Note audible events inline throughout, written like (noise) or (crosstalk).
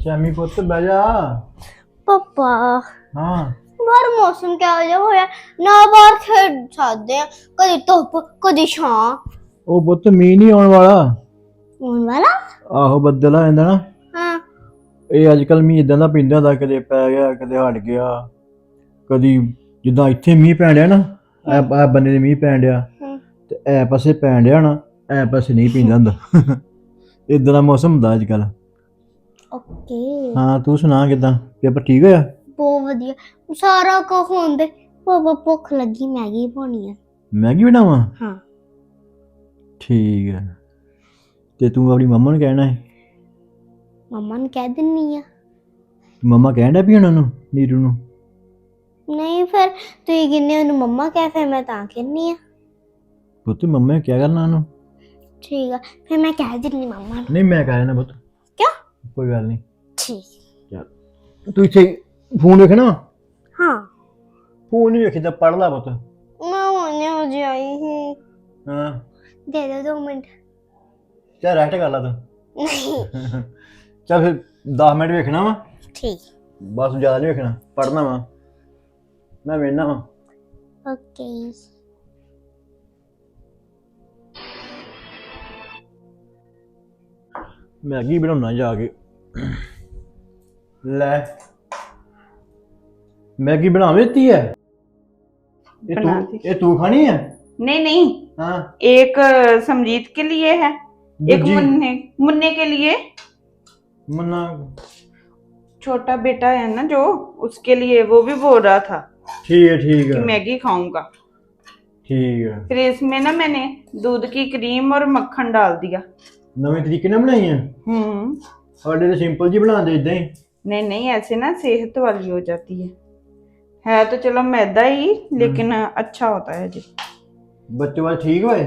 ਸ਼ਾਮੀ ਪੁੱਤ ਬਹਿ ਜਾ। ਪਾਪਾ ਹਾਂ। ਬਾਹਰ ਮੌਸਮ ਕਿਹੋ ਜਿਹਾ ਹੋਇਆ? ਨਾ ਬਾਹਰ ਖੇਡ ਸਕਦੇ ਆ। ਕਦੀ ਧੁੱਪ ਕਦੀ ਛਾਂ। ਉਹ ਪੁੱਤ ਮੀਂਹ ਨਹੀਂ ਆਉਣ ਵਾਲਾ। ਹੁਣ ਵਾਲਾ? ਆਹੋ ਬੱਦਲ ਆ ਜਾਂਦਾ ਨਾ। ਹਾਂ। ਇਹ ਅੱਜ ਕੱਲ ਮੀਂਹ ਇਦਾਂ ਦਾ ਪੈਂਦਾ ਹੁੰਦਾ ਕਦੇ ਪੈ ਗਿਆ ਕਦੇ ਹਟ ਗਿਆ। ਕਦੀ ਜਿੱਦਾਂ ਇੱਥੇ ਮੀਂਹ ਪੈਣ ਡਿਆ ਨਾ ਐ ਆ ਬੰਨੇ ਦੇ ਮੀਂਹ ਪੈਣ ਡਿਆ। ਹਮ। ਤੇ ਐ ਪਾਸੇ ਪੈਣ ਡਿਆ ਨਾ ਐ ਪਾਸੇ ਨਹੀਂ ਪੈਂਦਾ ਹੁੰਦਾ। (laughs) ਇਦਾਂ ਦਾ ਮੌਸਮ ਹੁੰਦਾ ਅੱਜ ਕੱਲ ਓਕੇ। ਹਾਂ ਤੂੰ ਸੁਣਾ ਕਿਦਾਂ? ਪੇਪਰ ਠੀਕ ਹੋਇਆ? ਬਹੁਤ ਵਧੀਆ। ਸਾਰਾ ਕੁਝ ਹੁੰਦੇ। ਪਾਪਾ ਭੁੱਖ ਲੱਗੀ ਮੈਗੀ ਪਾਉਣੀ ਆ। ਮੈਗੀ ਬਣਾਵਾਂ? ਹਾਂ। ਠੀਕ ਹੈ ਤੇ ਤੂੰ ਆਪਣੀ ਮੰਮਾ ਨੂੰ ਕਹਿਣਾ ਹੈ ਮੰਮਾ ਨੂੰ ਕਹਿ ਦਿੰਨੀ ਆ। ਮੰਮਾ ਡਿਆ ਵੀ ਉਹਨਾਂ ਨੂੰ ਨੀਰੂ ਨੂੰ? ਨਹੀਂ ਫਿਰ ਤੁਸੀਂ ਕਿੰਨੇ ਉਹਨੂੰ ਮੰਮਾ ਕਹਿ ਫਿਰ ਮੈਂ ਤਾਂ ਕਹਿੰਨੀ ਆ। ਪੁੱਤ ਮੰਮਾ ਨੇ ਕਿਆ ਕਰਨਾ ਉਹਨੂੰ? ਠੀਕ ਆ। ਫਿਰ ਮੈਂ ਕਹਿ ਦਿੰਨੀ ਮੰਮਾ ਨੂੰ। ਨਹੀਂ ਮੈਂ ਕਹਿ ਦੇਣਾ ਪੁੱਤ। ਕੋਈ ਗੱਲ ਨਹੀਂ। ਠੀਕ। ਚੱਲ। ਤੂੰ ਇੱਥੇ ਫੋਨ ਵੇਖਣਾ? ਹਾਂ। ਫੋਨ ਨਹੀਂ ਵੇਖੀਦਾ ਪੜ ਲਾ ਪੁੱਤ। ਮੈਂ ਹੁਣੇ ਹੋ ਜਾਈ ਸੀ। ਹਾਂ। ਦੇ ਦੇ ਦੋ ਮਿੰਟ। ਚੱਲ ਰੈਸਟ ਕਰ ਲਾ ਤੂੰ। ਨਹੀਂ। (laughs) ਚੱਲ ਫਿਰ 10 ਮਿੰਟ ਵੇਖਣਾ ਵਾ। ਠੀਕ। ਬਸ ਜ਼ਿਆਦਾ ਨਹੀਂ ਵੇਖਣਾ ਪੜਨਾ ਵਾ। ਮੈਂ ਵੇਖਣਾ ਵਾ। ਓਕੇ। ਮੈਗੀ ਬਣਾਉਣਾ ਜਾ ਕੇ। ਲੈ ਮੈਗੀ ਬਣਾਵੇ ਦਿੱਤੀ ਹੈ ਇਹ बना ਤੂੰ दी। ਇਹ ਤੂੰ ਖਾਣੀ ਹੈ नहीं नहीं ਹਾਂ एक अ, समरीत के लिए है एक दूजी- मुन्ने मुन्ने के लिए ਮੁੰਨਾ छोटा बेटा है ना जो उसके लिए वो भी बोल रहा था ਠੀਕ ਹੈ ਠੀਕ कि ਹੈ मैगी खाऊंगा ਠੀਕ ਹੈ फिर इसमें ना मैंने दूध की क्रीम और मक्खन डाल दिया ਨਵੇਂ ਤਰੀਕੇ ਨਾਲ ਬਣਾਈ ਹੈ हम्म ਸਾਡੇ ਤਾਂ ਸਿੰਪਲ ਜੀ ਬਣਾਉਂਦੇ ਇਦਾਂ ਹੀ नहीं नहीं ऐसे ना सेहत वाली हो जाती है है तो चलो मैदा ही लेकिन अच्छा होता है जी ਬੱਚੇ ਵਾਲ ਠੀਕ ਹੋਏ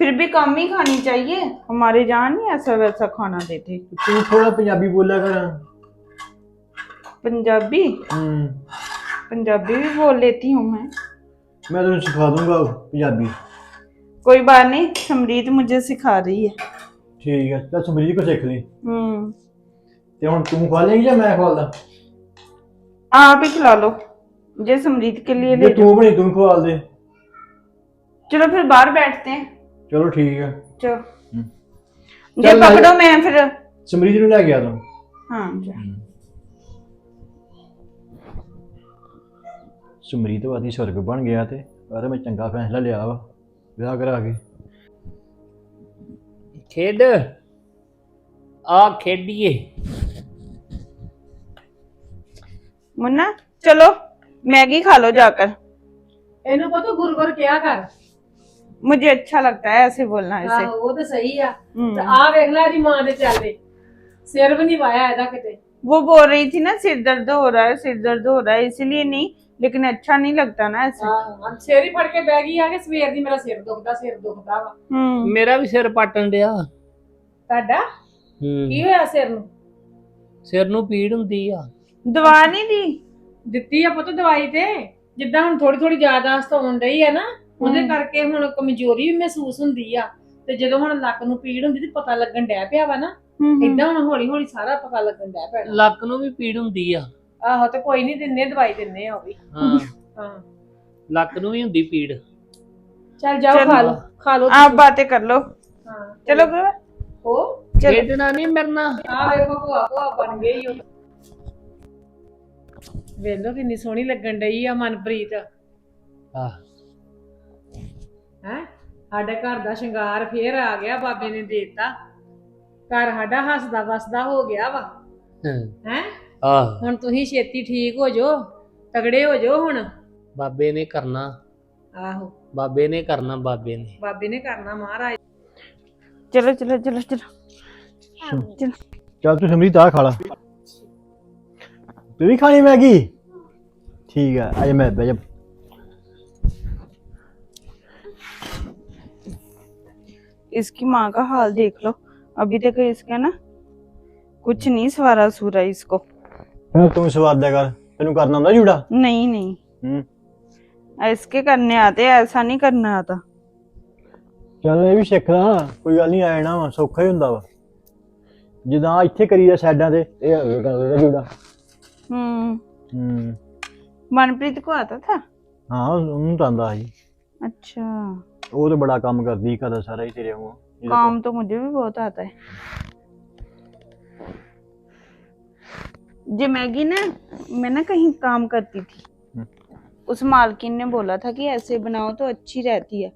फिर भी कम ही खानी चाहिए हमारे जहाँ नहीं ऐसा वैसा खाना देते ਤੂੰ ਥੋੜਾ ਪੰਜਾਬੀ ਬੋਲਿਆ ਕਰ पंजाबी ਹੂੰ पंजाबी भी बोल लेती हूँ मैं ਮੈਂ ਤੈਨੂੰ ਸਿਖਾ ਦੂੰਗਾ ਪੰਜਾਬੀ कोई बात नहीं समरीत मुझे सिखा रही है ਠੀਕ ਹੈ ਤਾਂ ਸਮਰੀਤ ਕੋ ਸਿੱਖ ਲਈ हम्म ਤੇ ਹੁਣ ਤੂੰ ਖਵਾ ਲੇਂਗੀ ਜਾਂ ਮੈਂ ਖਵਾਲਦਾ आप ही खिला लो मुझे समरीत के लिए ले ਜੇ ਤੂੰ ਬਣੀ ਤੂੰ ਖਵਾਲ ਦੇ चलो फिर बाहर बैठते हैं ਚਲੋ ਠੀਕ ਹੈ चलो हम्म। जे चल, पकड़ो मैं फिर ਸਮਰੀਤ ਨੂੰ ਲੈ ਗਿਆ ਤੂੰ हाँ जा ਸਮਰੀਤ ਵਾਦੀ ਸਵਰਗ ਬਣ ਗਿਆ ਤੇ ਪਰ ਮੈਂ ਚੰਗਾ ਫੈਸਲਾ ਲਿਆ ਵਾ ਵਿਆਹ ਕਰਾ ਕੇ ਖੇਡ ਆ ਖੇਡੀਏ मुन्ना चलो मैगी खा लो जाकर ਇਹਨੂੰ ਪਤਾ ਗੁਰ ਗੁਰ ਕਿਹਾ ਕਰ मुझे अच्छा लगता है ऐसे बोलना ऐसे ਆਹੋ ਉਹ ਤਾਂ ਸਹੀ ਆ हम्म। ਤੇ ਆ ਵੇਖ ਲੈ ਦੀ ਮਾਂ ਦੇ ਚੱਲਦੇ ਸਿਰ ਵੀ ਨਹੀਂ ਵਾਇਆ ਇਹਦਾ ਕਿਤੇ वो बोल रही थी ना सिर दर्द हो रहा है सिर दर्द हो रहा है इसलिए नहीं लेकिन अच्छा नहीं लगता ना ऐसे ਆਹੋ ਸਿਰ ਹੀ ਫੜ ਕੇ ਬਹਿ ਗਈ ਆ ਕਿ ਸਵੇਰ ਦੀ ਮੇਰਾ ਸਿਰ ਦੁਖਦਾ ਸਿਰ ਦੁਖਦਾ ਵਾ हम्म ਮੇਰਾ ਵੀ ਸਿਰ ਪਾਟਣ ਡਿਆ ਤੁਹਾਡਾ ਹੂੰ ਕੀ ਹੋਇਆ ਸਿਰ ਨੂੰ ਸਿਰ ਨੂੰ ਪੀੜ ਹੁੰਦੀ ਆ दवा नहीं दी ਦਿੱਤੀ ਆ ਪੁੱਤ ਦਵਾਈ ਤੇ ਜਿੱਦਾਂ ਹੁਣ ਥੋੜੀ ਥੋੜੀ ਯਾਦਾਸ਼ਤ ਹੋਣ ਡਈ ਆ ਨਾ ਉਹਦੇ ਹਮ। ਕਰਕੇ ਹੁਣ ਕਮਜ਼ੋਰੀ ਵੀ ਮਹਿਸੂਸ ਹੁੰਦੀ ਆ ਤੇ ਜਦੋਂ ਹੁਣ ਲੱਕ ਨੂੰ ਪੀੜ ਹੁੰਦੀ ਤੇ ਪਤਾ ਲੱਗਣ ਡੈ ਪਿਆ ਵਾ ਨਾ हम्म, ਇਦਾਂ ਹੁਣ ਹੌਲੀ ਹੌਲੀ ਸਾਰਾ ਪਤਾ ਲੱਗਣ ਡੈ ਪੈਣਾ ਲੱਕ ਨੂੰ ਵੀ ਪੀੜ ਹੁੰਦੀ ਆ ਆਹੋ ਤੇ ਕੋਈ ਨਹੀਂ ਦਿੰਨੇ ਦਵਾਈ ਦਿੰਨੇ ਆ ਉਹ ਵੀ ਹਾਂ ਹਾਂ ਲੱਕ ਨੂੰ ਵੀ ਹੁੰਦੀ ਪੀੜ ਚੱਲ ਜਾਓ ਚਲੋ। ਖਾ ਲਓ ਖਾ ਲਓ आप बातें कर लो ਹਾਂ चलो गुरु ਹੋ चलो ਖੇਡਣਾ ਨਹੀਂ ਮਰਨਾ ਆ ਵੇਖੋ ਭੂਆ ਭੂਆ ਬਣ ਗਈ ਉਹ ਵੇਲੋ ਕਿੰਨੀ ਸੋਹਣੀ ਲੱਗਣ ਡਈ ਆ ਮਨਪ੍ਰੀਤ ਆ ਹੈ ਸਾਡੇ ਘਰ ਦਾ ਸ਼ਿੰਗਾਰ ਫੇਰ ਆ ਗਿਆ ਬਾਬੇ ਨੇ ਦੇਤਾ ਘਰ ਸਾਡਾ ਹੱਸਦਾ ਵਸਦਾ ਹੋ ਗਿਆ ਵਾ ਹੈ ਆ ਹੁਣ ਤੁਸੀਂ ਛੇਤੀ ਠੀਕ ਹੋ ਜਾਓ ਤਗੜੇ ਹੋ ਜਾਓ ਹੁਣ ਬਾਬੇ ਨੇ ਕਰਨਾ ਆਹੋ ਬਾਬੇ ਨੇ ਕਰਨਾ ਬਾਬੇ ਨੇ ਬਾਬੇ ਨੇ ਕਰਨਾ ਮਹਾਰਾਜ चलो चलो चलो चलो चलो ਚੱਲ ਤੂੰ ਸਮਰੀਤ ਆ ਖਾ ਲਾ ਤੂੰ ਵੀ ਖਾਣੀ ਮੈਗੀ ਠੀਕ ਹੈ ਅਜੇ ਮੈਂ ਬਹਿ ਜਾ इसकी माँ का हाल देख लो अभी तक इसका ना कुछ नहीं सवारा सूरा इसको ਹੁਣ ਤੂੰ ਸਵਾਦ ਦਿਆ ਕਰ ਤੈਨੂੰ ਕਰਨਾ ਹੁੰਦਾ ਜੂੜਾ नहीं नहीं ਹੂੰ इसके करने आते ऐसा नहीं करना आता ਚੱਲ ਇਹ ਵੀ ਸਿੱਖ ਲਾ ਕੋਈ ਗੱਲ ਨਹੀਂ ਆ ਜਾਣਾ ਵਾ ਸੌਖਾ ਹੀ ਹੁੰਦਾ ਵਾ ਜਿੱਦਾਂ ਇੱਥੇ ਕਰੀਦਾ ਸਾਈਡਾਂ ਤੇ ਇਹ ਜੁੜਾ हम्म ਹੂੰ मनप्रीत को आता था ਹਾਂ ਉਹਨੂੰ ਤਾਂ ਆਂਦਾ ਸੀ अच्छा ਉਹ ਤੇ ਬੜਾ ਕੰਮ ਕਰਦੀ ਘਰ ਦਾ ਸਾਰਾ ਹੀ ਤੇਰੇ ਵਾਂਗੂ ਜਿਹਦਾ काम तो मुझे भी बहुत आता है जो मैगी ना मैं ना कहीं काम करती थी हम्म। उस मालकिन ने बोला था कि ऐसे बनाओ तो अच्छी रहती है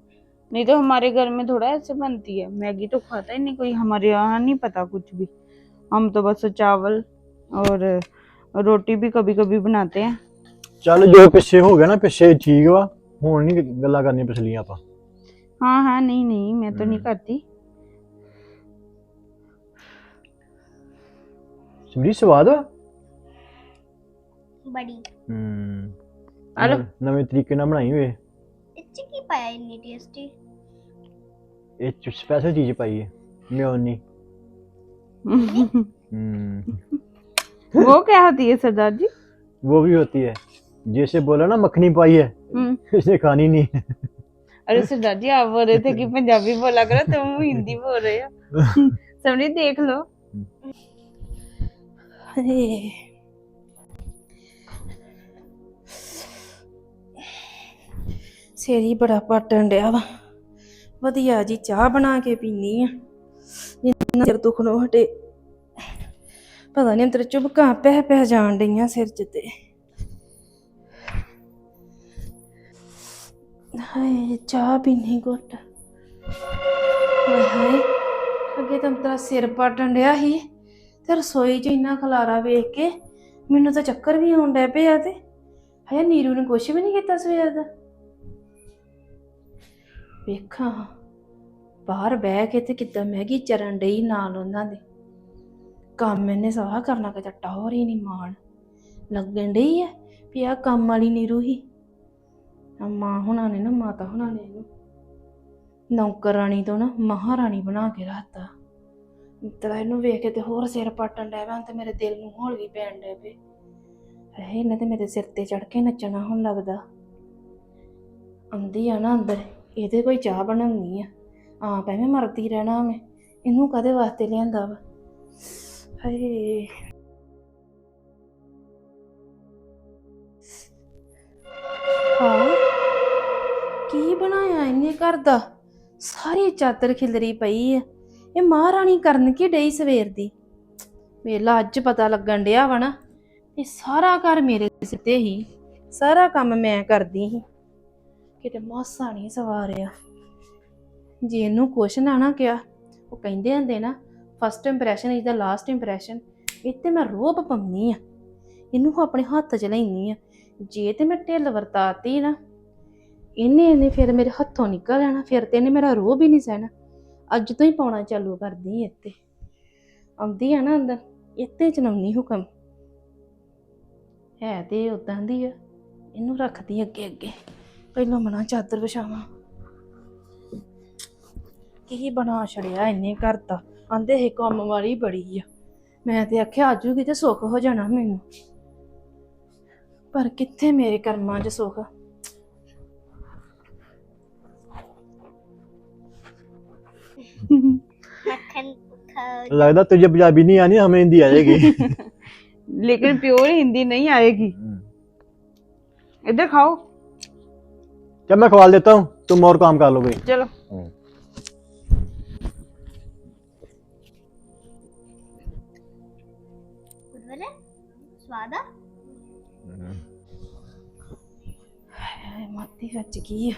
नहीं तो हमारे घर में थोड़ा ऐसे बनती है मैगी तो खाता ही नहीं कोई हमारे यहाँ नहीं पता कुछ भी हम तो बस चावल और रोटी भी कभी कभी बनाते हैं ਚੱਲ ਜੋ ਪਿੱਛੇ ਹੋ ਗਿਆ ਨਾ ਪਿੱਛੇ ਠੀਕ ਵਾ ਹੁਣ ਨਹੀਂ ਗੱਲਾਂ ਕਰਨੀਆਂ ਪਿਛਲੀਆਂ ਆਪਾਂ हाँ हाँ नहीं नहीं मैं तो नहीं हम्म। करती ਸਿਮਰੀ ਸਵਾਦ ਵਾ ਬੜੀ ਹੂੰ ਹਲੋ। ਨਵੇਂ ਤਰੀਕੇ ਨਾਲ ਬਣਾਈ ਹੋਏ ਇਹ 'ਚ ਕੀ ਪਾਇਆ ਇੰਨੀ ਟੇਸਟੀ ਇਹ ਚ ਸਪੈਸ਼ਲ ਚੀਜ਼ ਪਾਈ ਹੈ ਮਿਓਨੀ हम्म वो क्या होती है सरदार जी वो भी होती है जैसे बोला ना मक्खनी पाई है हम्म इसने खानी नहीं है अरे सरदार जी आप बोल रहे थे कि पंजाबी बोला करो तुम हिंदी बोल रहे हो समझी देख लो ਸਿਰ ਹੀ ਬੜਾ ਪਾਟਣ ਡਿਆ ਵਾ। ਵਧੀਆ ਜੀ ਚਾਹ ਬਣਾ ਕੇ ਪੀਨੀ ਆ। ਜਿੰਨਾ ਚਿਰ ਦੁਖਣੋਂ ਹਟੇ। ਪਤਾ ਨਹੀਂ ਅੰਦਰ ਚੁਬਕਾਂ ਪੈ ਪੈ ਜਾਣ ਡਈਆਂ ਸਿਰ 'ਚ ਤੇ। ਹਾਏ, ਚਾਹ ਪੀਣੀ ਘੁੱਟ। ਹਾਏ ਹਾਏ, ਅੱਗੇ ਤਾਂ ਤੇਰਾ ਸਿਰ ਪਟਣ ਡਿਆ ਸੀ ਤੇ ਰਸੋਈ 'ਚ ਇੰਨਾ ਖਲਾਰਾ ਵੇਖ ਕੇ ਮੈਨੂੰ ਤਾਂ ਚੱਕਰ ਵੀ ਆਉਣ ਡੈ ਪਿਆ ਤੇ। ਹਾਏ, ਨੀਰੂ ਨੇ ਕੁਛ ਵੀ ਨਹੀਂ ਕੀਤਾ ਸਵੇਰ ਦਾ। ਵੇਖਾਂ, ਬਾਹਰ ਬਹਿ ਕੇ ਤੇ ਕਿੱਦਾਂ ਮੈਗੀ ਚਰਨ ਡਈ ਨਾਲ ਉਹਨਾਂ ਦੇ। ਕੰਮ ਇਹਨੇ ਸਵਾ ਕਰਨਾ ਕਿ ਚੱਟਾ ਹੋ ਰਹੀ ਨਹੀਂ ਮਾਣ। ਲੱਗਣ ਡਈ ਐ ਵੀ ਆਹ ਕੰਮ ਵਾਲੀ ਨੀਰੂ ਹੀ। ਮਾਂ ਹੁਣਾਂ ਨੇ ਨਾ, ਮਾਤਾ ਹੁਣਾਂ ਨੇ ਇਹਨੂੰ। ਨੌਕਰਾਣੀ ਤੋਂ ਨਾ ਮਹਾਰਾਣੀ ਬਣਾ ਕੇ ਰੱਖਤਾ। ਤੇਰਾ ਇਹਨੂੰ ਵੇਖ ਕੇ ਤੇ ਹੋਰ ਸਿਰ ਪਾਟਣ ਡੈ ਪਿਆ ਤੇ ਮੇਰੇ ਦਿਲ ਨੂੰ ਹੌਲ ਪੈਣ ਡੈ ਪਏ ਹੈ ਇਹਨੇ ਤੇ ਮੇਰੇ ਸਿਰ ਤੇ ਚੜ ਕੇ ਨੱਚਣਾ ਹੁਣ ਲੱਗਦਾ। ਆਉਂਦੀ ਆ ਨਾ ਅੰਦਰ। ਇਹਦੇ ਕੋਈ ਚਾਹ ਬਣਾਉਣੀ ਆ। ਆਪ ਐਵੇਂ ਮਰਦੀ ਰਹਿਣਾ ਮੈਂ। ਇਹਨੂੰ ਕਦੇ ਵਾਸਤੇ ਲਿਆਂਦਾ ਵਾ? ਹਾਏ। ਹਾਂ। ਕੀ ਬਣਾਇਆ ਇਹਨੇ ਘਰ ਦਾ? ਸਾਰੀ ਚਾਦਰ ਖਿਲਰੀ ਪਈ ਆ। ਇਹ ਮਹਾਰਾਣੀ ਕਰਨ ਕੀ ਡਈ ਸਵੇਰ ਦੀ? ਵੇਲਾ ਅੱਜ ਪਤਾ ਲੱਗਣ ਡਿਆ ਵਾ ਨਾ। ਇਹ ਸਾਰਾ ਘਰ ਮੇਰੇ ਸਿਰ ਹੀ। ਸਾਰਾ ਕੰਮ ਮੈਂ ਕਰਦੀ ਸੀ। ਕਿਤੇ ਮਾਸਾ ਨਹੀਂ ਸਵਾਰਿਆ। ਜੇ ਇਹਨੂੰ ਕੁਛ ਨਾ ਨਾ ਕਿਹਾ, ਉਹ ਕਹਿੰਦੇ ਹੁੰਦੇ ਨਾ first impression is the last impression ਇੱਥੇ ਮੈਂ ਰੋਬ ਪੰਨੀ ਆ ਇਹਨੂੰ ਆਪਣੇ ਹੱਥ 'ਚ ਲੈਣੀ ਆ ਜੇ ਤੇ ਮੈਂ ਢਿੱਲ ਵਰਤਾਤੀ ਨਾ, ਇਹਨੇ ਇਹਨੇ ਫਿਰ ਮੇਰੇ ਹੱਥੋਂ ਨਿਕਲ ਜਾਣਾ ਫਿਰ ਤੇ ਇਹਨੇ ਮੇਰਾ ਰੋਹ ਵੀ ਨਹੀਂ ਸਹਿਣਾ। ਅੱਜ ਤੋਂ ਹੀ ਪਾਉਣਾ ਚਾਲੂ ਕਰਦੀ ਇੱਥੇ। ਆਉਂਦੀ ਆ ਨਾ ਅੰਦਰ, ਇੱਥੇ ਚਲਾਉਣੀ ਹੁਕਮ। ਹੈ ਤੇ ਉਦਾਂ ਦੀ ਆ। ਇਹਨੂੰ ਰੱਖਦੀ ਅੱਗੇ ਅੱਗੇ ਪਹਿਲਾਂ ਮਨਾ ਚਾਦਰ ਵਿਛਾਵਾਂ ਕੀ ਬਣਾ ਛੜਿਆ ਇੰਨੇ ਘਰ ਦਾ ਆਂਦੇ ਇਹ ਕੰਮ ਵਾਲੀ ਬੜੀ ਆ ਮੈਂ ਤੇ ਆਖਿਆ ਆਜੂਗੀ ਤੇ ਸੁੱਖ ਹੋ ਜਾਣਾ ਮੈਨੂੰ ਪਰ ਕਿੱਥੇ ਮੇਰੇ ਕਰਮਾਂ 'ਚ ਸੁੱਖ ਮੱਖਣ ਖਾ लगता तुझे पंजाबी नहीं आनी हमें हिंदी आएगी लेकिन प्योर हिंदी नहीं आएगी इधर खाओ जब मैं खवाल देता हूँ तुम और काम कर लो भाई चलो ਗੁਰਵਰੇ ਸਵਾਦ ਆ ਹਾਏ ਮਾਤੀ ਵੱਜ ਗਈ ਆ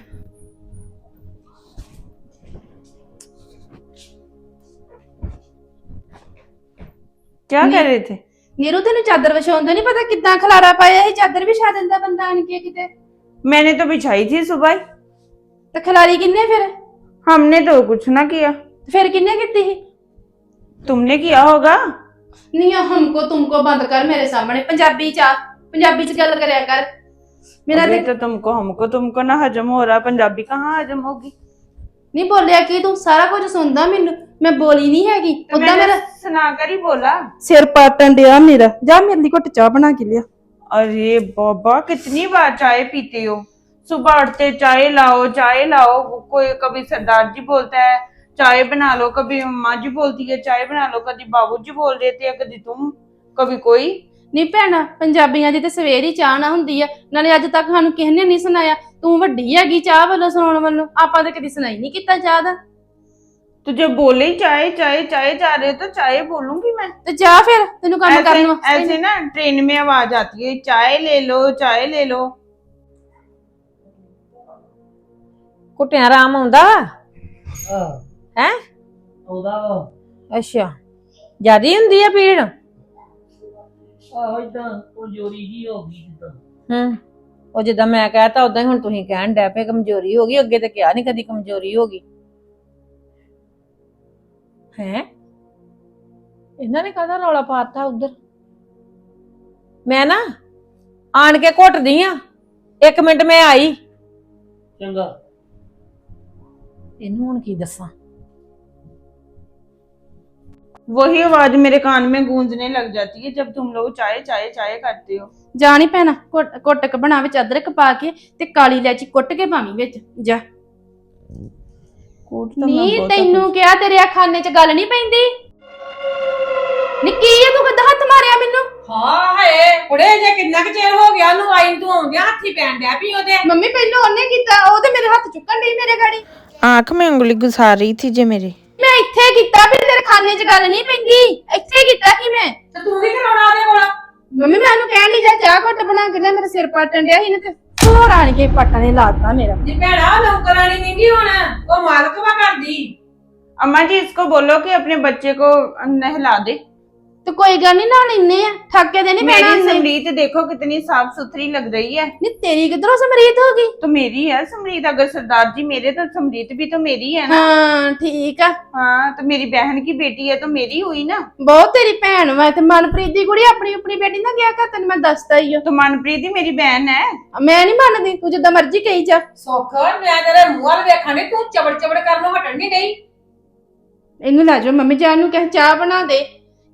क्या नहीं। कर रहे थे ਨੀਰੂ ਤੈਨੂੰ ਚਾਦਰ ਵਿਛਾਉਂਦਾ ਨਹੀਂ ਪਤਾ ਕਿੱਦਾਂ ਖਲਾਰਾ ਪਾਇਆ ਇਹ ਚਾਦਰ ਵਿਛਾ ਦਿੰਦਾ ਬੰਦਾ ਆਣ ਕੇ ਕਿਤੇ मैंने तो बिछाई थी सुबह ही। ਤੇ ਖਲਾਰੀ ਕਿੰਨੇ ਫਿਰ हमने तो कुछ ना किया ਤੇ ਫਿਰ ਕਿੰਨੇ ਕੀਤੀ ਸੀ तुमने किया होगा ਨਹੀਂ ਆ ਹਮਕੋ ਤੁਮਕੋ ਬੰਦ ਕਰ ਮੇਰੇ ਸਾਹਮਣੇ ਪੰਜਾਬੀ ਚ ਆ ਪੰਜਾਬੀ ਚ ਗੱਲ ਕਰਿਆ ਕਰ ਮੇਰਾ अभी ਤੇ तो तुमको हमको तुमको ना हजम हो रहा पंजाबी कहाँ हजम होगी ਨਹੀਂ ਬੋਲਿਆ ਕੀ ਤੂੰ ਸਾਰਾ ਕੁਝ ਸੁਣਦਾ ਮੈਨੂੰ ਮੈਂ ਬੋਲੀ ਨਹੀਂ ਹੈਗੀ तो ਉਦਾਂ मैंने ਮੇਰਾ सुनाकर ही बोला ਸਿਰ ਪਾਟਣ ਡਿਆ ਮੇਰਾ ਜਾ ਮੇਰੇ ਲਈ ਘੁੱਟ ਚਾਹ ਬਣਾ ਕੇ ਲਿਆ अरे बाबा कितनी बार चाय पीते हो सुबह उठते चाय लाओ चाय लाओ कोई कभी सरदार जी बोलता है चाय बना लो कभी अम्मा जी बोलती है चाय बना लो कभी बाबू जी बोल देते हैं कभी तुम कभी कोई ਨਹੀਂ ਭੈਣਾ ਪੰਜਾਬੀਆਂ ਦੀ ਤੇ ਸਵੇਰ ਹੀ ਚਾਹ ਨਾ ਹੁੰਦੀ ਆ ਨਾਲੇ ਅੱਜ ਤੱਕ ਸਾਨੂੰ ਕਿਸੇ ਨੇ ਨਹੀਂ ਸੁਣਾਇਆ ਤੂੰ ਵੱਡੀ ਹੈਗੀ ਚਾਹ ਵੱਲੋਂ ਸੁਣਾਉਣ ਵੱਲੋਂ ਆਪਾਂ ਤਾਂ ਕਦੀ ਸੁਣਾਈ ਨਹੀਂ ਕੀਤਾ ਚਾਹ ਦਾ तो जब बोले ही चाय चाय चाय जा रहे हो तो चाय बोलूंगी मैं ਤੇ ਜਾ ਫਿਰ ਤੈਨੂੰ ਕੰਮ ਕਰਨ ऐसे ਵਾਸਤੇ ऐसे ना ट्रेन में आवाज आती है चाय ले लो चाय ले लो ਕੁੱਟਿਆਂ ਆਰਾਮ ਆਉਂਦਾ ਆਹ ਹੈ ਆਉਂਦਾ ਵਾ ਅੱਛਾ ਜਿਆਦੀ ਹੁੰਦੀ ਆ ਪੀੜ ਆਹੋ ਇਦਾਂ ਕਮਜ਼ੋਰੀ ਜੀ ਹੋ ਗਈ ਜਿੱਦਾਂ ਹੂੰ ਉਹ ਜਿੱਦਾਂ ਮੈਂ ਕਹਤਾ ਉਦਾਂ ਹੀ ਹੁਣ ਤੁਸੀਂ ਕਹਿਣ ਡੈ ਪਏ ਕਮਜ਼ੋਰੀ ਹੋ ਗਈ ਅੱਗੇ ਤੇ ਕਿਹਾ ਨਹੀਂ ਕਦੀ ਕਮਜ਼ੋਰੀ ਹੋ ਗਈ ਹੈ ਇਹਨਾਂ ਨੇ ਕਾਹਦਾ ਰੌਲਾ ਪਾਤਾ ਉਧਰ ਮੈਂ ਨਾ ਆਣ ਕੇ ਘੁੱਟਦੀ ਆ ਇੱਕ ਮਿੰਟ ਮੈਂ ਆਈ ਚੰਗਾ ਇਹਨੂੰ ਹੁਣ ਕੀ ਦੱਸਾਂ वही आवाज मेरे कान में गूंजने लग जाती है जब तुम लोग चाय चाय चाय करते हो ਜਾ ਨਹੀਂ ਭੈਣਾ ਘੁੱਟ ਘੁੱਟ ਕੇ ਬਣਾ ਵਿੱਚ ਅਦਰਕ ਪਾ ਕੇ ਤੇ ਕਾਲੀ ਇਲਾਇਚੀ ਕੁੱਟ ਕੇ ਪਾਵੀਂ ਵਿੱਚ ਜਾ कूट तो मैं ਨਹੀਂ बहुत ਤੈਨੂੰ ਕਿਹਾ ਤੇਰੇ ਆ ਖਾਨੇ 'ਚ ਗੱਲ ਨਹੀਂ ਪੈਂਦੀ ਨਿੱਕੀ ਆ ਤੂੰ ਕਿੱਦਾਂ ਹੱਥ ਮਾਰਿਆ ਮੈਨੂੰ ਹਾਂ ਹਏ ਕੁੜੇ ਜੇ ਕਿੰਨਾ ਕੁ ਚਿਰ ਹੋ ਗਿਆ ਉਹਨੂੰ ਆਈ ਨੂੰ ਤੂੰ ਆਉਂਦਿਆਂ ਹੱਥੀ ਪੈਣ ਡਿਆ ਵੀ ਉਹਦੇ ਮੰਮੀ ਪਹਿਲਾਂ ਉਹਨੇ ਕੀਤਾ ਉਹ ਤੇ ਮੇਰੇ ਹੱਥ ਚੁੱਕਣ ਡਈ ਮੇਰੇ ਗਾੜੀ आंख में उंगली घुसा रही थी जे मेरे ਮੈਂ ਇੱਥੇ ਕੀਤਾ ਵੀ ਤੇਰੇ ਖਾਨੇ 'ਚ ਗੱਲ ਨਹੀਂ ਪੈਂਦੀ ਇੱਥੇ ਕੀਤਾ ਕੀ ਮੈਂ ਤੇ ਤੂੰ ਵੀ ਕਰਾਉਣਾ ਉਹਦੇ ਕੋਲ ਮੰਮੀ ਮੈਂ ਉਹਨੂੰ ਕਹਿਣ ਲਈ ਜਾ ਚਾਹ ਘੁੱਟ ਬਣਾ ਕੇ ਲੈ ਮੇਰਾ ਸਿਰ ਪਟਣ ਡਿਆ ਸੀ ਨਾ ਤੇ ਹੋਰ ਆਣ ਕੇ ਪੱਟਾਂ ਨੇ ਲਾਤਾ ਮੇਰਾ ਜੀ ਭੈਣਾ ਉਹ ਨੌਕਰਾਣੀ ਨਹੀਂ ਗੀ ਹੁਣ ਉਹ ਮਾਲਕ ਵਾ ਕਰਦੀ अम्मा जी इसको बोलो कि अपने बच्चे को नहला दे ਤੇ ਕੋਈ ਗੱਲ ਨਹੀਂ ਨਾਲ ਇੰਨੇ ਆ ਠਾਕੇ ਦੇ ਨਹੀਂ ਪੈਣਾ मेरी ਇੰਨੇ समरीत देखो कितनी साफ सुथरी लग रही है ਨਹੀਂ ਤੇਰੀ ਕਿਧਰੋਂ ਸਮਰੀਤ ਹੋ ਗਈ तो मेरी है समरीत अगर सरदार जी मेरे तो समरीत भी तो मेरी है ना ਹਾਂ ਠੀਕ ਆ हाँ तो मेरी बहन की बेटी है तो मेरी हुई ना ਬਹੁਤ ਤੇਰੀ ਭੈਣ ਵਾ ਤੇ ਮਨਪ੍ਰੀਤ ਦੀ ਕੁੜੀ ਆਪਣੀ ਆਪਣੀ ਬੇਟੀ ਨਾਲ ਗਿਆ ਕਰ ਤੈਨੂੰ ਮੈਂ ਦੱਸਦਾ ਹੀ तो मनप्रीत ही मेरी बहन है ਮੈਂ ਨਹੀਂ ਮੰਨਦੀ ਤੂੰ ਜਿੱਦਾਂ ਮਰਜ਼ੀ ਕਹੀ ਜਾ ਸੁੱਖ ਮੈਂ ਤੇਰੇ ਮੂੰਹ ਵੱਲ ਵੇਖਣ ਡਈ ਤੂੰ ਚਬੜ ਚਬੜ ਕਰਨ ਨੂੰ ਹਟਣ ਨਹੀਂ ਡਈ ਇਹਨੂੰ ਲੈ ਜਾਓ ਮੰਮੀ ਜਾਨ ਨੂੰ ਕਹੇ ਚਾਹ ਬਣਾ ਦੇ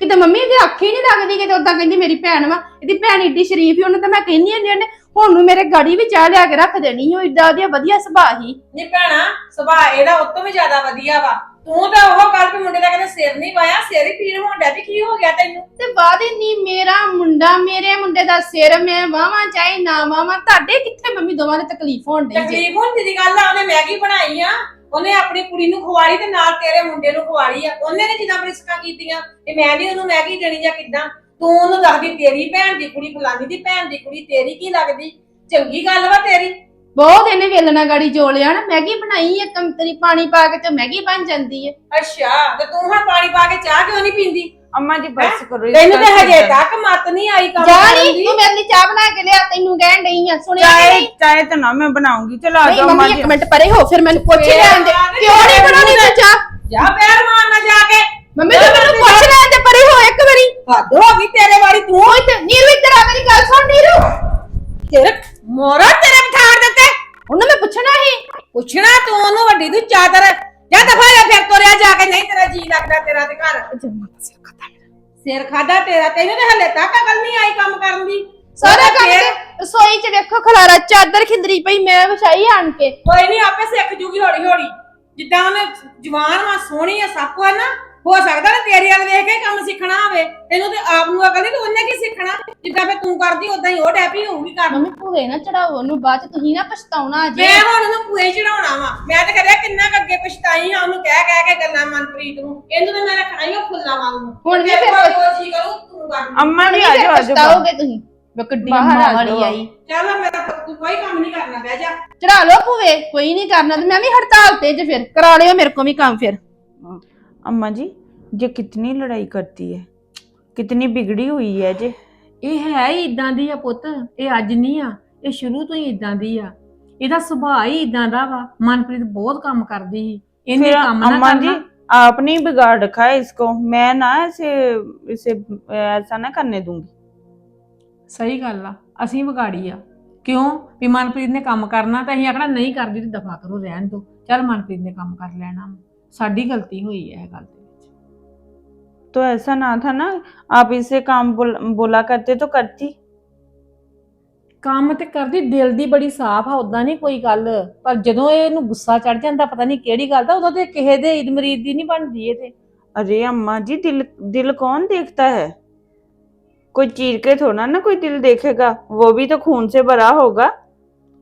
ਕਿਤੇ ਮੰਮੀ ਇਹਦੀ ਅੱਖ ਹੀ ਨਹੀਂ ਲੱਗਦੀ ਕਿਤੇ ਉਦਾਂ ਕਹਿੰਦੀ ਮੇਰੀ ਭੈਣ ਵਾ ਇਹਦੀ ਭੈਣ ਏਡੀ ਸ਼ਰੀਫ ਹੀ ਉਹਨੂੰ ਤਾਂ ਮੈਂ ਕਹਿੰਦੀ ਹੁੰਦੀ ਉਹਨੇ ਹੁਣ ਨੂੰ ਮੇਰੇ ਗਾੜੀ ਵੀ ਚਾਹ ਲਿਆ ਕੇ ਰੱਖ ਦੇਣੀ ਸੀ ਉਹ ਏਡਾ ਉਹਦੀ ਵਧੀਆ ਸੁਭਾਅ ਹੀ ਨੀ ਭੈਣਾ ਸੁਭਾਅ ਇਹਦਾ ਉਤੋਂ ਵੀ ਜ਼ਿਆਦਾ ਵਧੀਆ ਵਾ। ਤੂੰ ਤਾਂ ਉਹ ਕੱਲ ਵੀ ਮੁੰਡੇ ਦਾ ਕਹਿੰਦੇ ਸਿਰ ਨਹੀਂ ਵਾਇਆ ਸਿਰ ਹੀ ਪੀੜ ਹੋਣ ਡਿਆ ਵੀ ਕੀ ਹੋ ਗਿਆ ਤੈਨੂੰ? ਤੇ ਬਾਅਦ ਨਹੀਂ ਮੇਰਾ ਮੁੰਡਾ ਮੇਰੇ ਮੁੰਡੇ ਦਾ ਸਿਰ ਮੈਂ ਵਾਵਾਂ ਚਾਹੇ ਨਾ ਵਾਵਾਂ ਤੁਹਾਡੇ ਕਿੱਥੇ ਮੰਮੀ ਦੋਵਾਂ ਦੇ ਤਕਲੀਫ ਹੋਣ ਡਈ ਜੇ? ਤਕਲੀਫ ਹੁੰਦੀ ਦੀ ਗੱਲ ਆ ਉਹਨੇ ਮੈਗੀ ਬਣਾਈ ਆ। ਉਹਨੇ ਆਪਣੀ ਕੁੜੀ ਨੂੰ ਖਵਾਲੀ ਤੇ ਨਾਲ ਤੇਰੇ ਮੁੰਡੇ ਨੂੰ ਖਵਾਲੀ ਆ। ਉਹਨੇ ਨੇ ਜਿੱਦਾਂ ਰਿਸਕਾਂ ਕੀਤੀਆਂ ਤੇ ਮੈਂ ਨਹੀਂ ਉਹਨੂੰ ਮੈਗੀ ਦੇਣੀ ਜਾਂ ਕਿੱਦਾਂ। ਤੂੰ ਉਹਨੂੰ ਦੱਸਦੀ ਤੇਰੀ ਭੈਣ ਦੀ ਕੁੜੀ ਫਲਾਨੀ ਦੀ ਭੈਣ ਦੀ ਕੁੜੀ ਤੇਰੀ ਕੀ ਲੱਗਦੀ? ਚੰਗੀ ਗੱਲ ਵਾ ਤੇਰੀ। ਬਹੁਤ ਇਹਨੇ ਵੇਲਣਾ ਗਾੜੀ ਜੋਲਿਆ ਨਾ। ਮੈਗੀ ਬਣਾਈ ਹੈ ਕੰਤਰੀ ਪਾਣੀ ਪਾ ਕੇ ਤੇ ਮੈਗੀ ਬਣ ਜਾਂਦੀ ਹੈ ਅੱਛਾ ਤੇ ਤੂੰ ਹੁਣ ਪਾਣੀ ਪਾ ਕੇ ਚਾਹ ਕਿਉਂ ਨਹੀਂ ਪੀਂਦੀ? ਅੰਮਾ ਜੀ ਬਸ ਕਰੋ ਤੈਨੂੰ ਤੇ ਹਜੇ ਤੱਕ ਮਤ ਨਹੀਂ ਆਈ ਕੰਮ ਜਾ ਨਹੀਂ ਤੂੰ ਮੇਰੇ ਲਈ ਚਾਹ ਬਣਾ ਕੇ ਲਿਆ ਤੈਨੂੰ ਕਹਿਣ ਡਈ ਆ ਸੁਣਿਆ ਨਹੀਂ? ਚਾਹੇ ਤਾਂ ਨਾ ਮੈਂ ਬਣਾਉਂਗੀ ਚਲ ਆ ਨਹੀਂ ਅੰਮਾ ਜੀ। ਮਿੰਟ ਪਰੇ ਹੋ ਫਿਰ ਮੈਨੂੰ ਪੁੱਛ ਫੇਰ ਲੈਣ ਕਿਉਂ ਨਹੀਂ ਬਣਾਉਣੀ ਤੂੰ ਚਾਹ? ਜਾ ਪੈਰ ਮਾਰ ਨਾ ਜਾ ਕੇ। ਮੰਮੀ ਤੂੰ ਮੈਨੂੰ ਪੁੱਛ ਲੈਣ ਦੇ ਪਰੇ ਹੋ ਇੱਕ ਵਾਰੀ। ਹੱਦ ਹੋ ਗਈ ਤੇਰੇ ਵਾਲੀ ਤੂੰ ਇੱਥੇ ਨੀਰੂ ਇੱਧਰ ਆ ਮੇਰੀ ਗੱਲ ਸੁਣ ਨੀਰੂ। ਤੇਰੇ ਮੋਰਾ ਤੇਰੇ ਬਿਠਾੜ ਦਿੱਤੇ। ਉਹਨੂੰ ਮੈਂ ਪੁੱਛਣਾ ਹੀ ਪੁੱਛਣਾ ਤੂੰ ਉਹਨੂੰ ਵੱਡੀ ਤੂੰ ਚਾਦਰ। ਜਾ ਦਫਾ ਜਾ ਫਿਰ ਤੁਰਿਆ ਜਾ ਕੇ ਨਹੀਂ ਤੇਰਾ ਜੀ ਲੱਗਦਾ ਤੇਰਾ ਤੇ ਘਰ। ਸਿਰ ਖਾਦਾ ਤੇਰਾ ਤੈਨੂੰ ਤੇ ਹਲੇ ਤੱਕ ਅਕਲ ਨਹੀਂ ਆਈ ਕੰਮ ਕਰਨ ਦੀ। ਸਾਰਾ ਕੰਮ ਤੇ ਰਸੋਈ 'ਚ ਵੇਖੋ ਖਲਾਰਾ ਚਾਦਰ ਖਿੰਦਰੀ ਪਈ ਮੈਂ ਵਿਛਾਈ ਆਣ ਕੇ। ਕੋਈ ਨਹੀਂ ਆਪੇ ਸਿੱਖ ਜੂਗੀ ਹੌਲੀ ਹੌਲੀ ਜਿੱਦਾਂ ਉਹਨੇ ਜਵਾਨ ਵਾ ਸੋਹਣੀ ਆ ਸਭ ਕੁਝ ਨਾ ਹੋ ਸਕਦਾ ਨਾ ਤੇਰੇ ਵਾਲ ਵੇਖ ਕੇ ਕੰਮ ਸਿੱਖਣਾ ਹੋਵੇ। ਇਹਨੂੰ ਤੇ ਆਪ ਨੂੰ ਅਕਲ ਨਹੀਂ ਤੇ ਉਹਨੇ ਕੀ ਸਿੱਖਣਾ। ਜਿੱਦਾਂ ਫੇ ਤੂੰ ਕਰਦੀ ਉਦਾਂ ਹੀ ਉਹ ਡੈਪੀ ਹੋਊਗੀ ਕਰਨ ਮੰਮੀ ਭੂਏ ਨਾ ਚੜਾਓ ਉਹਨੂੰ ਬਾਅਦ ਚ ਤੁਸੀਂ ਨਾ ਪਛਤਾਉਣਾ ਜੇ। ਮੈਂ ਹੁਣ ਉਹਨੂੰ ਭੂਏ ਚੜਾਉਣਾ ਵਾ। ਮੈਂ ਤਾਂ ਕਰਿਆ ਕਿੰਨਾ ਕੁ ਅੱਗੇ ਪਛਤਾਈ ਹਾਂ ਉਹਨੂੰ ਕਹਿ ਕਹਿ ਕੇ ਗੱਲਾਂ ਮਨਪ੍ਰੀਤ ਨੂੰ। ਇਹਨੂੰ ਤਾਂ ਮੈਂ ਰੱਖਣਾ ਹੀ ਉਹ ਫੁੱਲਾਂ ਵਾਂਗੂ। ਹੁਣ ਵੀ ਫਿਰ ਕੋਸ਼ਿਸ਼ ਕਰੂ ਤੂੰ ਕਰ। ਅੰਮਾ ਨਹੀਂ ਆ ਜਾਓ ਪਛਤਾਓਗੇ ਤੁਸੀਂ। ਬਕੱਡੀ ਮਾਂ ਵਾਲੀ ਆਈ ਚੱਲ ਮੇਰਾ ਤੂੰ ਕੋਈ ਕੰਮ ਨਹੀਂ ਕਰਨਾ ਬਹਿ ਜਾ। ਚੜਾ ਲੋ ਭੂਏ ਕੋਈ ਨਹੀਂ ਕਰਨਾ ਤੇ ਮੈਂ ਵੀ ਹੜਤਾਲ ਤੇ ਜੇ ਫਿਰ। ਕਰਾ ਲਿਓ ਮੇਰੇ ਕੋਲ ਵੀ ਕੰਮ ਫਿਰ। अम्मा जी ये कितनी लड़ाई करती है कितनी बिगड़ी हुई है जे ਇਹ ਹੈ ਹੀ ਇਦਾਂ ਦੀ ਆ ਪੁੱਤ ਇਹ ਅੱਜ ਨਹੀਂ ਆ ਇਹ ਸ਼ੁਰੂ ਤੋਂ ਹੀ ਇਦਾਂ ਦੀ ਆ ਇਹਦਾ ਸੁਭਾਅ ਹੀ ਇਦਾਂ ਦਾ ਵਾ ਮਨਪ੍ਰੀਤ ਬਹੁਤ ਕੰਮ ਕਰਦੀ ਸੀ ਇਹਨੇ फिर ਕੰਮ ਨਾ अम्मा जी ਕਰਨਾ आपने ही बिगाड़ रखा है इसको मैं ना ऐसे इसे ऐसा ना करने दूंगी ਸਹੀ ਗੱਲ ਆ ਅਸੀਂ ਵਿਗਾੜੀ ਆ ਕਿਉਂ ਵੀ ਮਨਪ੍ਰੀਤ ਨੇ ਕੰਮ ਕਰਨਾ ਤਾਂ ਅਸੀਂ ਆਖਣਾ ਨਹੀਂ ਕਰਦੀ ਤੇ ਦਫਾ ਕਰੋ ਰਹਿਣ ਦੋ ਚੱਲ ਮਨਪ੍ਰੀਤ ਨੇ ਕੰਮ ਕਰ ਲੈਣਾ ਸਾਡੀ ਗਲਤੀ ਹੋਈ ਹੈ ਇਹ ਗੱਲ ਦੇ ਵਿੱਚ तो ऐसा ना था ना आप इसे काम बोल, बोला करते तो करती ਕੰਮ ਤੇ ਕਰਦੀ ਦਿਲ ਦੀ ਬੜੀ ਸਾਫ਼ ਆ ਉਦਾਂ ਨਹੀਂ ਕੋਈ ਗੱਲ ਪਰ ਜਦੋਂ ਇਹਨੂੰ ਗੁੱਸਾ ਚੜ ਜਾਂਦਾ ਪਤਾ ਨਹੀਂ ਕਿਹੜੀ ਗੱਲ ਦਾ ਉਦੋਂ ਤੇ ਕਿਸੇ ਦੇ ਈਦ ਮਰੀਦ ਦੀ ਨਹੀਂ ਬਣਦੀ ਇਹ ਤੇ अरे अम्मा जी दिल दिल कौन देखता है कोई चीर के थोड़ा ना कोई दिल देखेगा वो भी तो खून से भरा होगा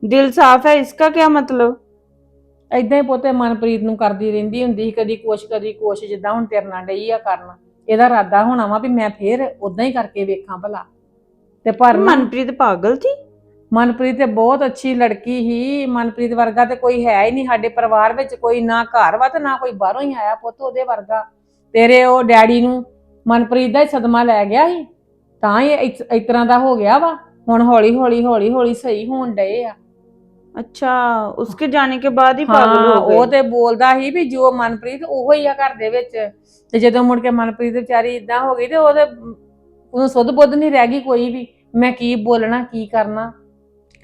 दिल साफ है इसका क्या मतलब ਐਦਾਂ ਹੀ ਪੁੱਤੇ ਮਨਪ੍ਰੀਤ ਨੂੰ ਕਰਦੀ ਰਹਿੰਦੀ ਹੁੰਦੀ ਸੀ ਕਦੀ ਕੁਛ ਕਦੀ ਕੁਛ ਜਿੱਦਾਂ ਹੁਣ ਤੇਰੇ ਨਾਲ ਡਈ ਆ ਕਰਨ। ਇਹਦਾ ਇਰਾਦਾ ਹੋਣਾ ਵਾ ਵੀ ਮੈਂ ਫੇਰ ਉਦਾਂ ਹੀ ਕਰਕੇ ਵੇਖਾਂ ਭਲਾ। ਤੇ ਪਰ ਮਨਪ੍ਰੀਤ ਪਾਗਲ ਸੀ? ਮਨਪ੍ਰੀਤ ਬਹੁਤ ਅੱਛੀ ਲੜਕੀ ਸੀ। ਮਨਪ੍ਰੀਤ ਵਰਗਾ ਤੇ ਕੋਈ ਹੈ ਹੀ ਨਹੀਂ ਸਾਡੇ ਪਰਿਵਾਰ ਵਿੱਚ ਕੋਈ ਨਾ ਘਰ ਵਾ ਤੇ ਨਾ ਕੋਈ ਬਾਹਰੋਂ ਹੀ ਆਇਆ ਪੁੱਤ ਉਹਦੇ ਵਰਗਾ। ਤੇਰੇ ਉਹ ਡੈਡੀ ਨੂੰ ਮਨਪ੍ਰੀਤ ਦਾ ਹੀ ਸਦਮਾ ਲੈ ਗਿਆ ਸੀ। ਤਾਂ ਹੀ ਇਸ ਇਸ ਤਰ੍ਹਾਂ ਦਾ ਹੋ ਗਿਆ ਵਾ। ਹੁਣ ਹੌਲੀ ਹੌਲੀ ਹੌਲੀ ਹੌਲੀ ਸਹੀ ਹੋਣ ਡਏ ਆ। अच्छा उसके जाने के बाद ही पागल ਹਾਂ हो ਉਹ गए ਤੇ ਬੋਲਦਾ ਸੀ ਵੀ ਜੋ ਮਨਪ੍ਰੀਤ ਉਹੋ ਹੀ ਆ ਘਰ ਦੇ ਵਿੱਚ ਤੇ ਜਦੋਂ ਮੁੜ ਕੇ ਮਨਪ੍ਰੀਤ ਵਿਚਾਰੀ ਇਦਾਂ ਹੋ ਗਈ ਤੇ ਉਹਦੇ ਉਹਨੂੰ ਸੁੱਧ ਬੁੱਧ ਨਹੀਂ ਰਹਿ ਗਈ ਕੋਈ ਵੀ ਮੈਂ ਕੀ ਬੋਲਣਾ ਕੀ ਕਰਨਾ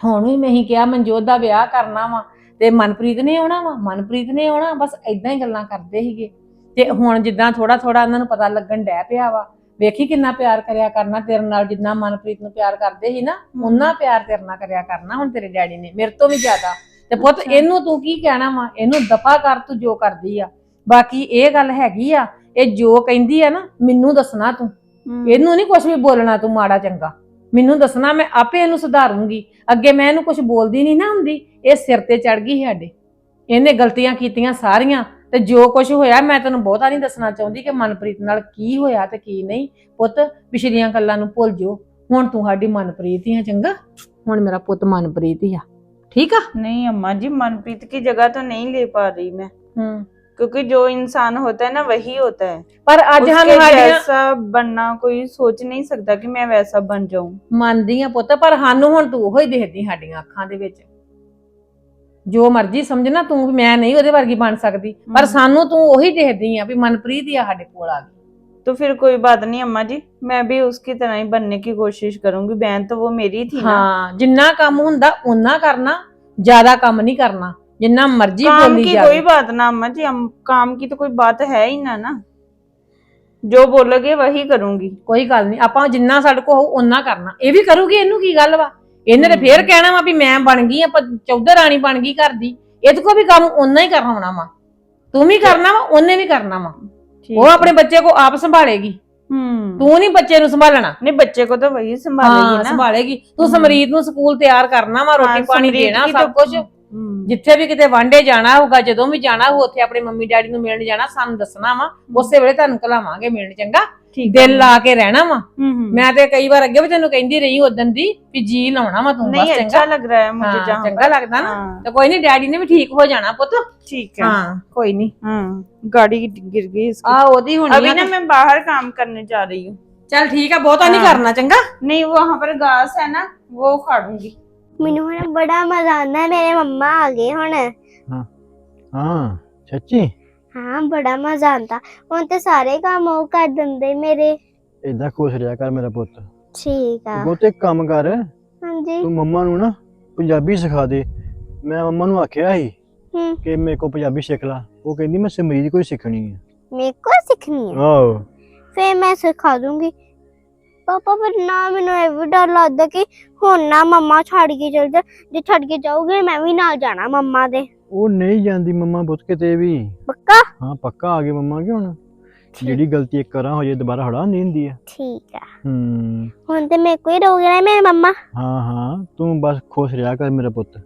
ਹੁਣ ਵੀ ਮੈਂ ਹੀ ਕਿਹਾ ਮਨਜੋਤ ਦਾ ਵਿਆਹ ਕਰਨਾ ਵਾ ਤੇ ਮਨਪ੍ਰੀਤ ਨੇ ਆਉਣਾ ਵਾ ਮਨਪ੍ਰੀਤ ਨੇ ਆਉਣਾ ਬਸ ਇਦਾਂ ਹੀ ਗੱਲਾਂ ਕਰਦੇ ਸੀਗੇ ਤੇ ਹੁਣ ਜਿੱਦਾਂ ਥੋੜਾ ਥੋੜਾ ਉਹਨਾਂ ਨੂੰ ਪਤਾ ਲੱਗਣ ਡੈ ਪਿਆ ਵਾ ਵੇਖੀ ਕਿੰਨਾ ਪਿਆਰ ਕਰਿਆ ਕਰਨਾ ਤੇਰੇ ਨਾਲ ਜਿੰਨਾ ਮਨਪ੍ਰੀਤ ਨੂੰ ਪਿਆਰ ਕਰਦੇ ਸੀ ਨਾ ਉਹਨਾਂ ਪਿਆਰ ਤੇਰੇ ਨਾਲ ਕਰਿਆ ਕਰਨਾ ਹੁਣ ਤੇਰੇ ਡੈਡੀ ਨੇ ਮੇਰੇ ਤੋਂ ਵੀ ਜ਼ਿਆਦਾ। ਤੇ ਪੁੱਤ ਇਹਨੂੰ ਤੂੰ ਕੀ ਕਹਿਣਾ ਵਾ? ਇਹਨੂੰ ਦਫਾ ਕਰ ਤੂੰ ਜੋ ਕਰਦੀ ਆ। ਬਾਕੀ ਇਹ ਗੱਲ ਹੈਗੀ ਆ ਇਹ ਜੋ ਕਹਿੰਦੀ ਆ ਨਾ ਮੈਨੂੰ ਦੱਸਣਾ ਤੂੰ। ਇਹਨੂੰ ਨਹੀਂ ਕੁਝ ਵੀ ਬੋਲਣਾ ਤੂੰ ਮਾੜਾ ਚੰਗਾ। ਮੈਨੂੰ ਦੱਸਣਾ ਮੈਂ ਆਪੇ ਇਹਨੂੰ ਸੁਧਾਰੂੰਗੀ। ਅੱਗੇ ਮੈਂ ਇਹਨੂੰ ਕੁਝ ਬੋਲਦੀ ਨਹੀਂ ਨਾ ਹੁੰਦੀ ਇਹ ਸਿਰ ਤੇ ਚੜ ਗਈ ਸਾਡੇ। ਇਹਨੇ ਗਲਤੀਆਂ ਕੀਤੀਆਂ ਸਾਰੀਆਂ ਤੇ ਜੋ ਕੁਝ ਹੋਇਆ ਮੈਂ ਤੈਨੂੰ ਬਹੁਤਾ ਨਹੀਂ ਦੱਸਣਾ ਚਾਹੁੰਦੀ ਕਿ ਮਨਪ੍ਰੀਤ ਨਾਲ ਕੀ ਹੋਇਆ ਤੇ ਕੀ ਨਹੀਂ ਪੁੱਤ ਪਿਛਲੀਆਂ ਗੱਲਾਂ ਨੂੰ ਭੁੱਲ ਜਾਓ ਹੁਣ ਤੂੰ ਸਾਡੀ ਮਨਪ੍ਰੀਤ ਹੀ ਆ ਚੰਗਾ ਹੁਣ ਮੇਰਾ ਪੁੱਤ ਮਨਪ੍ਰੀਤ ਹੀ ਆ ਠੀਕ ਆ नहीं अम्मा जी मनप्रीत की जगह तो नहीं ले पा रही मैं ਹੂੰ क्योंकि जो इंसान होता है ना वही होता है ਪਰ ਅੱਜ उसके ਸਾਨੂੰ ਸਾਡੀਆਂ जैसा बनना कोई सोच नहीं सकता कि मैं वैसा बन जाऊं ਮੰਨਦੀ ਆ ਪੁੱਤ ਪਰ ਸਾਨੂੰ ਹੁਣ ਤੂੰ ਉਹੀ ਦੇਖਦੀ ਸਾਡੀਆਂ ਅੱਖਾਂ ਦੇ ਵਿੱਚ ਜੋ ਮਰਜ਼ੀ ਸਮਝਣਾ ਤੂੰ ਵੀ ਮੈਂ ਨਹੀਂ ਉਹਦੇ ਵਰਗੀ ਬਣ ਸਕਦੀ ਪਰ ਹਮ। ਸਾਨੂੰ ਤੂੰ ਉਹੀ ਦੇਖਦੀ ਆ ਵੀ ਮਨਪ੍ਰੀਤ ਹੀ ਆ ਸਾਡੇ ਕੋਲ ਆ ਗਈ तो फिर कोई बात नहीं अम्मा जी मैं भी उसकी तरह ही बनने की कोशिश करूंगी बहन तो वो मेरी थी ना ਹਾਂ ਜਿੰਨਾ ਕੰਮ ਹੁੰਦਾ ਓਨਾ ਕਰਨਾ ਜ਼ਿਆਦਾ ਕੰਮ ਨਹੀਂ ਕਰਨਾ ਜਿੰਨਾ ਮਰਜ਼ੀ काम ਬੋਲੀ की ਜਾਵੇ कोई बात ना अम्मा जी हम काम की तो कोई बात है ही ना ना जो बोलोगे वही करूंगी ਕੋਈ ਗੱਲ ਨਹੀਂ ਆਪਾਂ ਜਿੰਨਾ ਸਾਡੇ ਕੋਲ ਹੋਊ ਓਨਾ ਕਰਨਾ ਇਹ ਵੀ ਕਰੂਗੀ ਇਹਨੂੰ ਕੀ ਗੱਲ ਵਾ ਇਹਨੇ ਤੇ ਫੇਰ ਕਹਿਣਾ ਵਾ ਵੀ ਮੈਂ ਬਣ ਗਈ ਆ ਚੌਧਰ ਰਾਣੀ ਬਣ ਗਈ ਘਰ ਦੀ। ਇਹਦੇ ਕੋ ਵੀ ਕੰਮ ਓਨਾ ਹੀ ਕਰਨਾ ਵਾ। ਤੂੰ ਵੀ ਕਰਨਾ ਵਾ ਉਹਨੇ ਵੀ ਕਰਨਾ ਵਾ। ਉਹ ਆਪਣੇ ਬੱਚੇ ਕੋ ਆਪ ਸੰਭਾਲੇਗੀ। ਹੂੰ। ਤੂੰ ਨਹੀਂ ਬੱਚੇ ਨੂੰ ਸੰਭਾਲਣਾ। ਨਹੀਂ ਬੱਚੇ ਕੋ ਤਾਂ ਵਹੀ ਸੰਭਾਲੇਗੀ ਨਾ। ਸੰਭਾਲੇਗੀ। ਤੂੰ ਸਮਰੀਤ ਨੂੰ ਸਕੂਲ ਤਿਆਰ ਕਰਨਾ ਵਾ ਰੋਟੀ ਪਾਣੀ ਦੇਣਾ ਸਭ ਕੁਝ ਜਿੱਥੇ ਵੀ ਕਿਤੇ ਵਾਂਡੇ ਜਾਣਾ ਹੋਊਗਾ ਜਦੋਂ ਵੀ ਜਾਣਾ ਹੋ ਉੱਥੇ ਆਪਣੇ ਮੰਮੀ ਡੈਡੀ ਨੂੰ ਮਿਲਣ ਜਾਣਾ ਸਾਨੂੰ ਦੱਸਣਾ ਵਾ। ਉਸੇ ਵੇਲੇ ਤੁਹਾਨੂੰ ਕਲਾਵਾਂਗੇ ਮਿਲਣ ਚੰਗਾ? ठीक ਦਿਲ ਲਾ ਕੇ ਰਹਿਣਾ ਵਾ हम्म, हम्म। ਮੈਂ ਤੇ ਕਈ ਵਾਰ ਅੱਗੇ ਵੀ ਤੈਨੂੰ ਕਹਿੰਦੀ ਰਹੀ ਉਦੋਂ ਦੀ ਵੀ ਜੀ ਲਾਉਣਾ ਵਾ ਤੂੰ नहीं ਬਸ अच्छा ਚੰਗਾ लग रहा है मुझे ਹਾਂ, जहाँ ਚੰਗਾ ਲੱਗਦਾ ਨਾ हाँ, ਤੇ ਕੋਈ ਨਹੀਂ ਡੈਡੀ ਨੇ ਵੀ ਠੀਕ ਹੋ ਜਾਣਾ ਪੁੱਤ ठीक है ਹਾਂ ਕੋਈ ਨਹੀਂ हाँ गाड़ी गिर गई इसकी ਆ ਉਹਦੀ ਹੋਣੀ अभी ਆ ना ਤੇ- मैं बाहर काम करने जा रही हूँ ਚੱਲ ਠੀਕ ਆ ਬਹੁਤਾ ਨਹੀਂ ਹਾਂ। ਕਰਨਾ ਚੰਗਾ नहीं वहां पर घास है ना वो उखाड़ूंगी ਮੈਨੂੰ ਹੁਣ ਬੜਾ ਮਜ਼ਾ ਆਉਂਦਾ ਮੇਰੇ ਮੰਮਾ ਆ ਗਏ ਹੁਣ ਹਾਂ ਸੱਚੀ ਹਾਂ ਬੜਾ ਮਜ਼ਾ ਆਉਂਦਾ। ਹੁਣ ਤੇ ਸਾਰੇ ਕੰਮ ਉਹ ਕਰ ਦਿੰਦੇ ਮੇਰੇ। ਏਦਾਂ ਖੁਸ਼ ਰਿਹਾ ਕਰ ਮੇਰਾ ਪੁੱਤ। ਠੀਕ ਆ। ਬਹੁਤ ਕੰਮ ਕਰ। ਹਾਂਜੀ। ਤੂੰ ਮੰਮਾ ਨੂੰ ਨਾ ਪੰਜਾਬੀ ਸਿਖਾ ਦੇ। ਮੈਂ ਮੰਮਾ ਨੂੰ ਆਖਿਆ ਸੀ ਹੂੰ। ਕਿ ਮੇਰੇ ਕੋ ਪੰਜਾਬੀ ਸਿੱਖ ਲਾ। ਉਹ ਕਹਿੰਦੀ ਮੈਂ ਸਮਰੀਤ ਕੋਈ ਸਿੱਖਣੀ ਹੈ ਮੇਰੇ ਕੋ ਸਿੱਖਣੀ ਹੈ ਆਹੋ। ਫੇਰ ਮੈਂ ਸਿਖਾ ਦੂੰਗੀ। ਪਾਪਾ ਪਰ ਨਾ ਮੈਨੂੰ ਇਹ ਵੀ ਡਰ ਲੱਗਦਾ ਕਿ ਹੁਣ ਨਾ ਮੰਮਾ ਛੱਡ ਕੇ ਚਲ ਜਾ। ਜੇ ਛੱਡ ਕੇ ਜਾਓਗੇ ਮੈਂ ਵੀ ਨਾਲ ਜਾਣਾ ਮੰਮਾ ਦੇ। ਉਹ ਨਹੀਂ ਜਾਂਦੀ ਮੰਮਾ ਪੁੱਤ ਕਿਤੇ ਵੀ। ਪੱਕਾ? ਹਾਂ ਪੱਕਾ ਆ ਗਏ ਮੰਮਾ ਕਿ ਹੁਣ? ਜਿਹੜੀ ਗਲਤੀ ਇੱਕ ਕਰਾਂ ਹੋ ਜੇ ਦੁਬਾਰਾ ਹੜਾ ਨਹੀਂ ਹੁੰਦੀ ਆ। ਠੀਕ ਆ। ਹੂੰ। ਹੁਣ ਤੇ ਮੇਰੇ ਕੋਈ ਰੋਗ ਨਾ ਮੇਰੇ ਮੰਮਾ। ਹਾਂ ਹਾਂ ਤੂੰ ਬਸ ਖੁਸ਼ ਰਿਹਾ ਕਰ ਮੇਰਾ ਪੁੱਤ।